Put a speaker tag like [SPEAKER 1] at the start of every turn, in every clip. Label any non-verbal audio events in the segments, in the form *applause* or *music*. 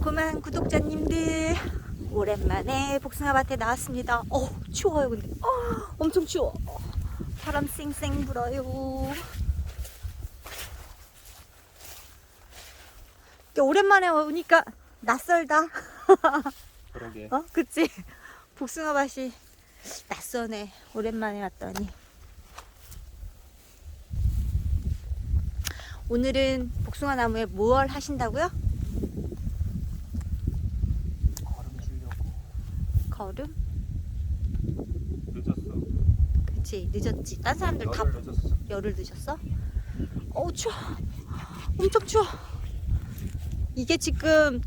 [SPEAKER 1] 달콤한 구독자님들 오랜만에 복숭아밭에 나왔습니다. 어 추워요 근데 어, 엄청 추워. 바람 쌩쌩 불어요. 오랜만에 오니까 낯설다.
[SPEAKER 2] 그러게.
[SPEAKER 1] 어 그치? 복숭아밭이 낯서네. 오랜만에 왔더니. 오늘은 복숭아 나무에 뭘 하신다고요?
[SPEAKER 2] 걸음 주려고.
[SPEAKER 1] 걸음?
[SPEAKER 2] 늦었어.
[SPEAKER 1] 그치 늦었지. 딴 사람들 다
[SPEAKER 2] 열흘 늦었어.
[SPEAKER 1] 열을 드셨어? 어우 추워 엄청 추워 이게 지금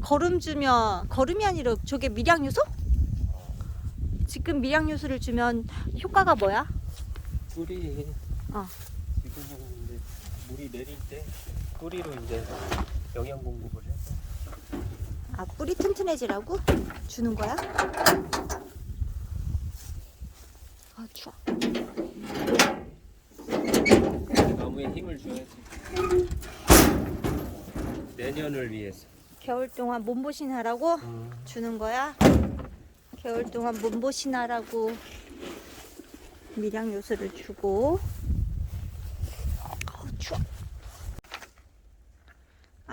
[SPEAKER 1] 걸음 주면 걸음이 아니라 저게 밀양요소? 지금 밀양요소를 주면 효과가 뭐야?
[SPEAKER 2] 뿌리.
[SPEAKER 1] 어.
[SPEAKER 2] 지금은 이제 물이 내릴 때 뿌리로 이제 영양 공급을
[SPEAKER 1] 아 뿌리 튼튼해지라고 주는 거야? 아 추워
[SPEAKER 2] 나무에 힘을 줘야지. 내년을 위해서.
[SPEAKER 1] 겨울 동안 몸보신하라고
[SPEAKER 2] 음.
[SPEAKER 1] 주는 거야? 겨울 동안 몸보신하라고 밀양 요소를 주고 어우 추워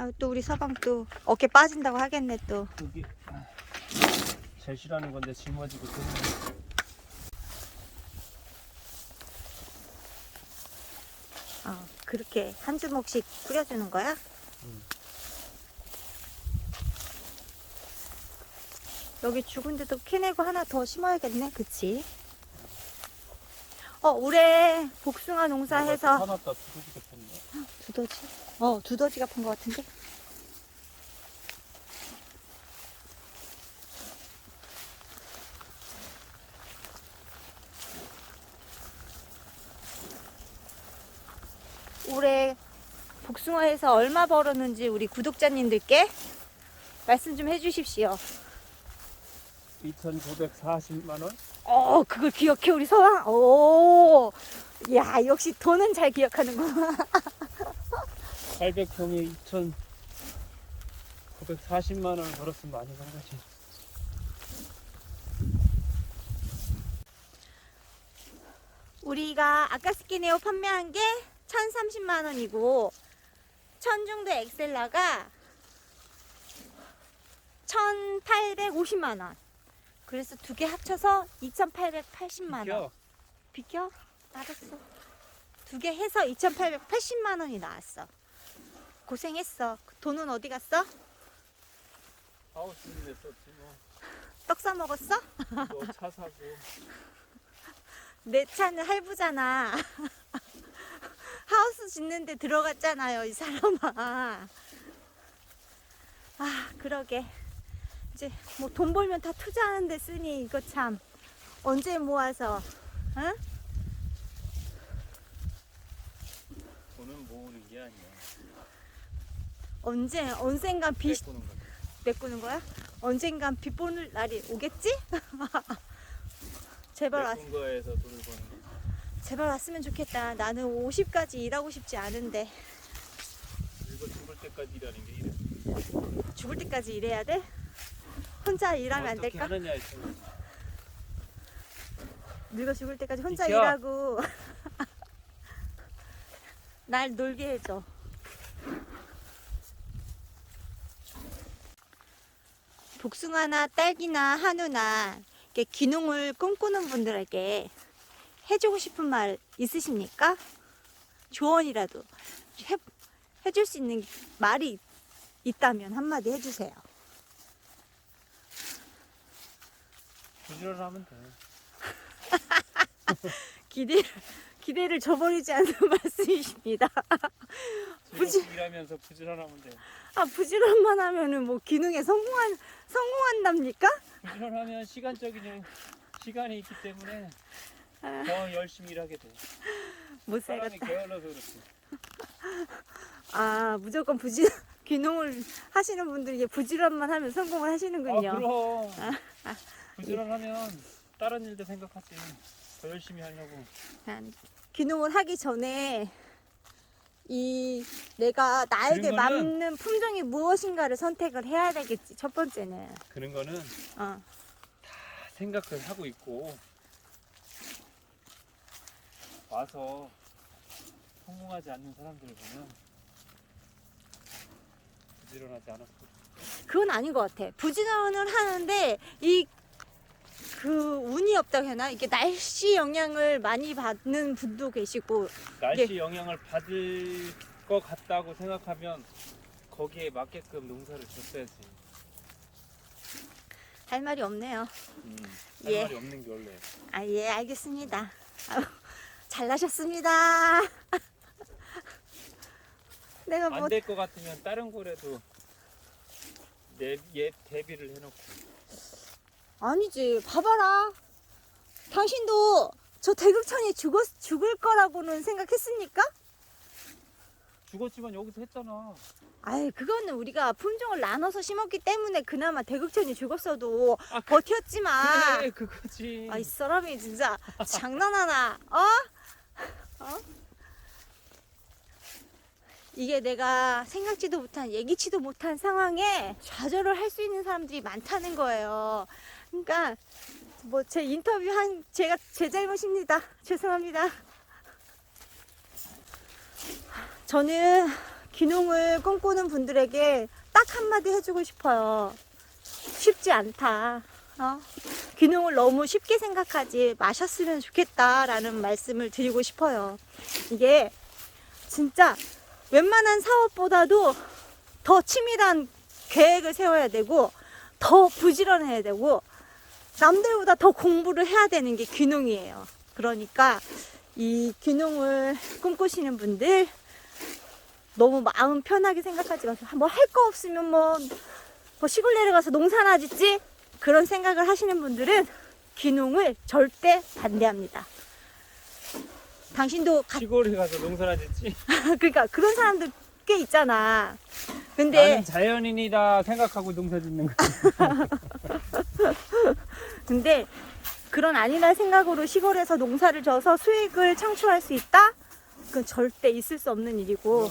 [SPEAKER 1] 아 또 우리 서방 또 어깨 빠진다고 하겠네 또
[SPEAKER 2] 여기 아, 제일 싫어하는 건데 짊어지고 뜨는
[SPEAKER 1] 어, 그렇게 한 주먹씩 뿌려주는 거야?
[SPEAKER 2] 음.
[SPEAKER 1] 여기 죽은 데도 캐내고 하나 더 심어야겠네 그치? 어 올해 복숭아 농사해서. *gasps* 두더지? 어, 두더지가 판것 같은데? 올해 복숭아에서 얼마 벌었는지 우리 구독자님들께 말씀 좀 해주십시오.
[SPEAKER 2] 2,940만 원?
[SPEAKER 1] 어, 그걸 기억해, 우리 서왕? 오, 야, 역시 돈은 잘 기억하는구나. *laughs*
[SPEAKER 2] 800평에 2,940만 원을 벌었으면 많이 산 거지.
[SPEAKER 1] 우리가 아까 스키네오 판매한 게 1,030만 원이고 천중도 엑셀라가 1,850만 원. 그래서 두 개 합쳐서 2,880만 원.
[SPEAKER 2] 비켜.
[SPEAKER 1] 비켜? 알았어. 두 개 해서 2,880만 원이 나왔어. 고생했어. 그 돈은 어디 갔어?
[SPEAKER 2] 하우스는 냈었지 뭐.
[SPEAKER 1] 떡 사 먹었어?
[SPEAKER 2] 너 차 사고. *laughs*
[SPEAKER 1] 내 차는 할부잖아. *laughs* 하우스 짓는데 들어갔잖아요, 이 사람아. 아, 그러게. 이제 뭐 돈 벌면 다 투자하는데 쓰니 이거 참 언제 모아서, 응?
[SPEAKER 2] 돈은 모으는 게 아니야.
[SPEAKER 1] 언제 언젠간
[SPEAKER 2] 거지.
[SPEAKER 1] 메꾸는 거야? 언젠간 빚 보는 날이 오겠지? *laughs* 제발 왔,
[SPEAKER 2] 거에서 돈을 버는 거.
[SPEAKER 1] 제발 왔으면 좋겠다. 나는 50까지 일하고 싶지 않은데
[SPEAKER 2] 이거 죽을 때까지 일하는 게 이래.
[SPEAKER 1] 죽을 때까지 일해야 돼? 혼자 일하면 안
[SPEAKER 2] 어떻게
[SPEAKER 1] 될까?
[SPEAKER 2] 하느냐에 따라.
[SPEAKER 1] 늙어 죽을 때까지 혼자
[SPEAKER 2] 비켜.
[SPEAKER 1] 일하고 *laughs* 날 놀게 해줘. 복숭아나 딸기나 한우나 이렇게 기농을 꿈꾸는 분들에게 해주고 싶은 말 있으십니까? 조언이라도 해, 해줄 수 있는 말이 있다면 한마디 해주세요.
[SPEAKER 2] 부지런하면 돼. *laughs*
[SPEAKER 1] 기대를, 기대를 저버리지 않는 *laughs* 말씀이십니다. 부지-
[SPEAKER 2] 일하면서 부지런하면 돼.
[SPEAKER 1] 아 부지런만 하면은 뭐 기능에 성공한 성공한답니까?
[SPEAKER 2] 부지런하면 시간적인 시간이 있기 때문에
[SPEAKER 1] 아.
[SPEAKER 2] 더 열심히 일하게 돼.
[SPEAKER 1] 못
[SPEAKER 2] 사람이
[SPEAKER 1] 살겠다.
[SPEAKER 2] 게을러서 그렇지. *laughs*
[SPEAKER 1] 아 무조건 부지 기능을 하시는 분들이 부지런만 하면 성공을
[SPEAKER 2] 아
[SPEAKER 1] 하시는군요.
[SPEAKER 2] 그럼 부지런하면 다른 일도 생각하지. 더 열심히 하려고.
[SPEAKER 1] 아, 기능을 하기 전에 이 내가 나에게
[SPEAKER 2] 그런 거는-
[SPEAKER 1] 맞는 품종이 무엇인가를 선택을 해야 되겠지. 첫 번째는.
[SPEAKER 2] 그런 거는
[SPEAKER 1] 어.
[SPEAKER 2] 다 생각을 하고 있고 와서 성공하지 않는 사람들 보면 부지런하지 않았어.
[SPEAKER 1] 그건 아닌 것 같아. 부지런을 하는데 이 그 운이 없다고 해나 이게 날씨 영향을 많이 받는 분도 계시고
[SPEAKER 2] 날씨 영향을 받을 것 같다고 생각하면 거기에 맞게끔 농사를 줬어야지.
[SPEAKER 1] 할 말이 없네요.
[SPEAKER 2] 음, 할
[SPEAKER 1] 예.
[SPEAKER 2] 말이 없는 게 원래.
[SPEAKER 1] 아 예 알겠습니다. *laughs* 잘나셨습니다. *laughs* 내가 뭐
[SPEAKER 2] 안 될 것 같으면 다른 곳에도 내, 예, 대비를 해놓고
[SPEAKER 1] 아니지 봐봐라. 당신도 저 대극천이 죽었 죽을 거라고는 생각했습니까?
[SPEAKER 2] 죽었지만 여기서 했잖아.
[SPEAKER 1] 아이 그거는 우리가 품종을 나눠서 심었기 때문에 그나마 대극천이 죽었어도
[SPEAKER 2] 아, 그-
[SPEAKER 1] 버텼지만
[SPEAKER 2] 그래 그거지.
[SPEAKER 1] 아 이 사람이 진짜 *laughs* 장난하나 어? 어? 이게 내가 생각지도 못한 예기치도 못한 상황에 좌절을 할 수 있는 사람들이 많다는 거예요. 그러니까 뭐 제 인터뷰 한 제가 제 잘못입니다. 죄송합니다. 저는 귀농을 꿈꾸는 분들에게 딱 한마디 해주고 싶어요. 쉽지 않다. 어? 귀농을 너무 쉽게 생각하지 마셨으면 좋겠다라는 말씀을 드리고 싶어요. 이게 진짜 웬만한 사업보다도 더 치밀한 계획을 세워야 되고 더 부지런해야 되고 남들보다 더 공부를 해야 되는 게 귀농이에요. 그러니까 이 귀농을 꿈꾸시는 분들 너무 마음 편하게 생각하지 마세요. 뭐 할 거 없으면 뭐, 뭐 시골 내려가서 농사나 짓지? 그런 생각을 하시는 분들은 귀농을 절대 반대합니다. 당신도 가,
[SPEAKER 2] 시골에 가서 농사나 짓지. *laughs*
[SPEAKER 1] 그러니까 그런 사람들 꽤 있잖아. 근데
[SPEAKER 2] 나는 자연인이다 생각하고 농사 짓는 거. *laughs*
[SPEAKER 1] 근데 그런 아니란 생각으로 시골에서 농사를 져서 수익을 창출할 수 있다? 그건 절대 있을 수 없는 일이고,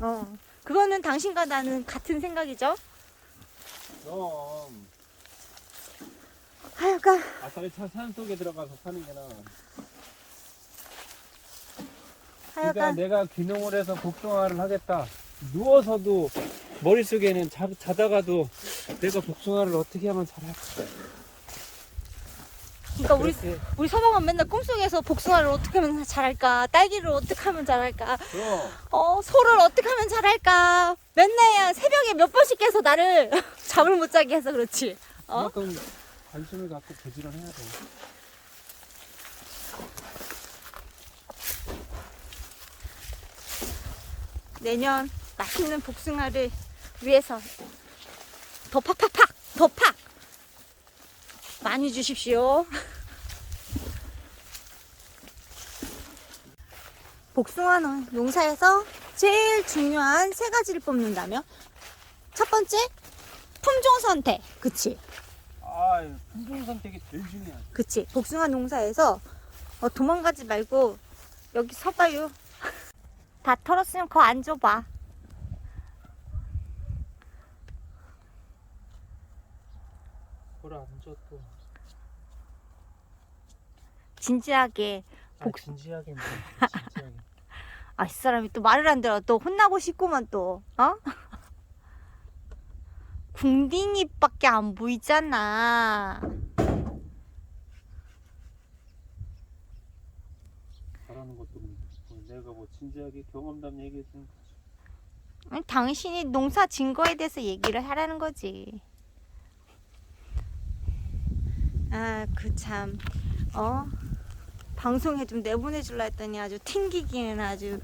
[SPEAKER 1] 어, 그거는 당신과 나는 같은 생각이죠.
[SPEAKER 2] 그럼
[SPEAKER 1] 하여간
[SPEAKER 2] 아싸리 산 속에 들어가서 사는 게 나아. 그러니까
[SPEAKER 1] 하여간
[SPEAKER 2] 내가 귀농을 해서 복숭아를 하겠다. 누워서도 머릿속에는 자, 자다가도 내가 복숭아를 어떻게 하면 잘할까.
[SPEAKER 1] 그러니까 우리. 우리 서방은 맨날 꿈속에서 복숭아를 어떻게 하면 잘할까, 딸기를 어떻게 하면 잘할까,
[SPEAKER 2] 그럼
[SPEAKER 1] 어 소를 어떻게 하면 잘할까. 맨날 새벽에 몇 번씩 깨서 나를 *laughs* 잠을 못 자게 해서 그렇지. 어?
[SPEAKER 2] 그만큼 관심을 갖고 부지런해야 돼.
[SPEAKER 1] 내년 맛있는 복숭아를 위해서 더 팍팍팍 더 팍 많이 주십시오. *laughs* 복숭아는 농사에서 제일 중요한 세 가지를 뽑는다면 첫 번째 품종 선택, 그치?
[SPEAKER 2] 아, 품종 선택이 제일 중요하지.
[SPEAKER 1] 그치? 복숭아 농사에서 어, 도망가지 말고 여기 서봐요. *laughs* 다 털었으면 거 안 줘봐.
[SPEAKER 2] 줘, 또.
[SPEAKER 1] 진지하게
[SPEAKER 2] 아,
[SPEAKER 1] 복-
[SPEAKER 2] 진지하게 뭐, *laughs* 진지하게.
[SPEAKER 1] 아, 이 사람이 또 말을 안 들어. 또 혼나고 싶구만 또. 어? *laughs* 궁딩이밖에 안 보이잖아.
[SPEAKER 2] 잘하는 것도 뭐 내가 뭐 진지하게 경험담.
[SPEAKER 1] 아니, 당신이 농사 진 거에 대해서 얘기를 하라는 거지. 아, 그 참, 어? 방송에 좀 내보내줄라 했더니 아주 튕기기는 아주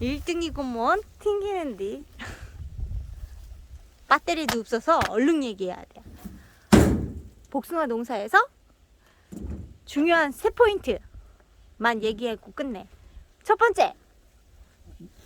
[SPEAKER 1] 1등이고 뭔 튕기는데. *laughs* 배터리도 없어서 얼른 얘기해야 돼. 복숭아 농사에서 중요한 세 포인트만 얘기하고 끝내. 첫 번째,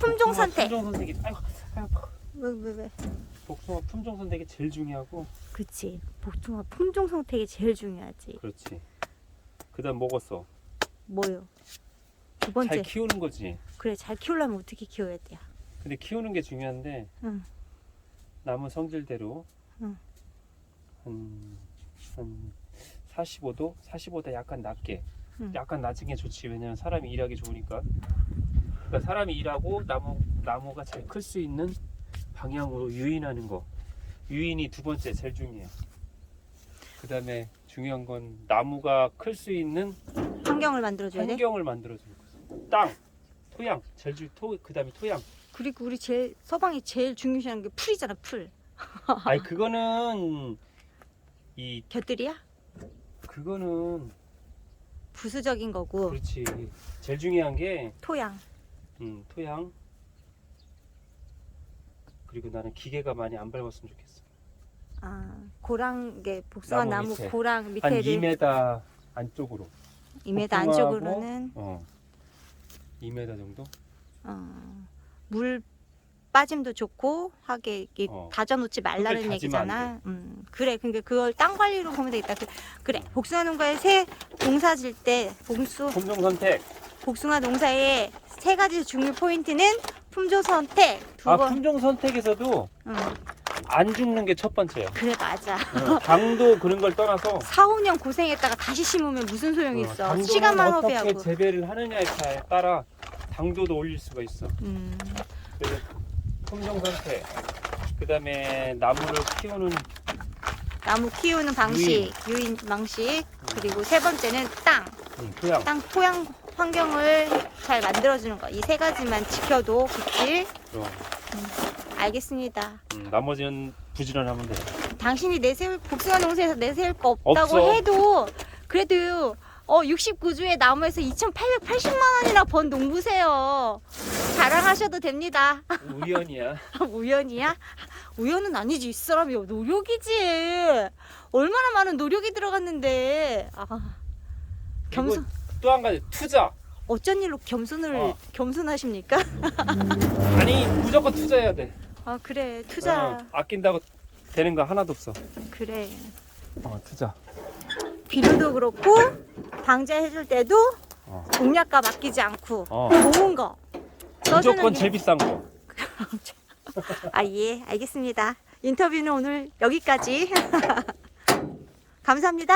[SPEAKER 1] 품종
[SPEAKER 2] 복숭아
[SPEAKER 1] 선택.
[SPEAKER 2] 품종 선택이 아이고, 아이고.
[SPEAKER 1] 왜, 왜, 왜?
[SPEAKER 2] 복숭아 품종 선택이 제일 중요하고.
[SPEAKER 1] 그치. 복숭아 품종 선택이 제일 중요하지.
[SPEAKER 2] 그렇지. 그다음 먹었어.
[SPEAKER 1] 뭐요? 두 번째.
[SPEAKER 2] 잘 키우는 거지.
[SPEAKER 1] 그래, 잘 키우려면 어떻게 키워야 돼?
[SPEAKER 2] 근데 키우는 게 중요한데
[SPEAKER 1] 응.
[SPEAKER 2] 나무 성질대로
[SPEAKER 1] 응.
[SPEAKER 2] 한, 한 45도? 45도 약간 낮게
[SPEAKER 1] 응.
[SPEAKER 2] 약간 낮은 게 좋지 왜냐면 사람이 일하기 좋으니까 그러니까 사람이 일하고 나무, 나무가 잘 클 수 있는 방향으로 유인하는 거 유인이 두 번째 제일 중요해요 그 다음에 중요한 건 나무가 클 수 있는
[SPEAKER 1] 환경을 만들어줘야 돼.
[SPEAKER 2] 환경을 만들어주는 거죠 땅, 토양, 중 토, 그 다음에 토양
[SPEAKER 1] 그리고 우리 제일 서방이 제일 중요시하는 게 풀이잖아, 풀. *laughs*
[SPEAKER 2] 아니 그거는 이
[SPEAKER 1] 곁들이야?
[SPEAKER 2] 그거는
[SPEAKER 1] 부수적인 거고
[SPEAKER 2] 그렇지 제일 중요한 게
[SPEAKER 1] 토양.
[SPEAKER 2] 음, 토양 그리고 나는 기계가 많이 안 밟았으면 좋겠어
[SPEAKER 1] 아, 고랑 게 복숭아
[SPEAKER 2] 나무
[SPEAKER 1] 나무,
[SPEAKER 2] 밑에.
[SPEAKER 1] 고랑
[SPEAKER 2] 한
[SPEAKER 1] 밑에를
[SPEAKER 2] 2m 안쪽으로
[SPEAKER 1] 2m
[SPEAKER 2] 복숭아하고
[SPEAKER 1] 안쪽으로는
[SPEAKER 2] 어 2m 정도
[SPEAKER 1] 어, 물 빠짐도 좋고 하게 이게
[SPEAKER 2] 어.
[SPEAKER 1] 다져놓지 말라는
[SPEAKER 2] 흙을 다지면
[SPEAKER 1] 얘기잖아. 음, 그래. 그러니까 그걸 땅 관리로 보면 되겠다. 그, 그래. 복숭아 농가에 새 농사 질 때 복수
[SPEAKER 2] 품종 선택
[SPEAKER 1] 복숭아 농사의 세 가지 중요 포인트는 품종 선택 두
[SPEAKER 2] 아
[SPEAKER 1] 번.
[SPEAKER 2] 품종 선택에서도
[SPEAKER 1] 응,
[SPEAKER 2] 안 죽는 게 첫 번째야
[SPEAKER 1] 그래 맞아.
[SPEAKER 2] 어, 당도 그런 걸 떠나서 *laughs*
[SPEAKER 1] 4, 5년 고생했다가 다시 심으면 무슨 소용이
[SPEAKER 2] 어,
[SPEAKER 1] 있어.
[SPEAKER 2] 당도는
[SPEAKER 1] 시간만
[SPEAKER 2] 어떻게
[SPEAKER 1] 허비하고.
[SPEAKER 2] 재배를 하느냐에 따라 당도도 올릴 수가 있어
[SPEAKER 1] 음,
[SPEAKER 2] 그래서 품종 선택 그다음에 나무를 키우는
[SPEAKER 1] 나무 키우는 방식, 유인 방식, 그리고 세 번째는 땅.
[SPEAKER 2] 음, 토양
[SPEAKER 1] 땅 토양 환경을 잘 만들어주는 거. 이 세 가지만 지켜도 그치?
[SPEAKER 2] 그럼,
[SPEAKER 1] 알겠습니다.
[SPEAKER 2] 음, 나머지는 부지런하면 돼
[SPEAKER 1] 당신이 내세울 복숭아 농사에서 내세울 거 없다고
[SPEAKER 2] 없어.
[SPEAKER 1] 해도 그래도 어 69주의 나무에서 2,880만 원이나 번 농부세요. 자랑하셔도 됩니다.
[SPEAKER 2] 우연이야 *laughs*
[SPEAKER 1] 우연이야? 우연은 아니지. 이 사람이 노력이지. 얼마나 많은 노력이 들어갔는데. 아, 겸손.
[SPEAKER 2] 또 한 가지 투자
[SPEAKER 1] 어쩐 일로 겸손을
[SPEAKER 2] 어.
[SPEAKER 1] 겸손하십니까? *laughs*
[SPEAKER 2] 아니 무조건 투자해야 돼
[SPEAKER 1] 아 그래 투자
[SPEAKER 2] 어, 아낀다고 되는 거 하나도 없어
[SPEAKER 1] 그래
[SPEAKER 2] 어 투자
[SPEAKER 1] 비료도 그렇고 방제 해줄 때도
[SPEAKER 2] 어.
[SPEAKER 1] 농약값 아끼지 않고
[SPEAKER 2] 어.
[SPEAKER 1] 좋은 거 써주는
[SPEAKER 2] 무조건
[SPEAKER 1] 게-
[SPEAKER 2] 제일 비싼 거 *laughs*
[SPEAKER 1] 아, 예, 알겠습니다. 인터뷰는 오늘 여기까지. *laughs* 감사합니다.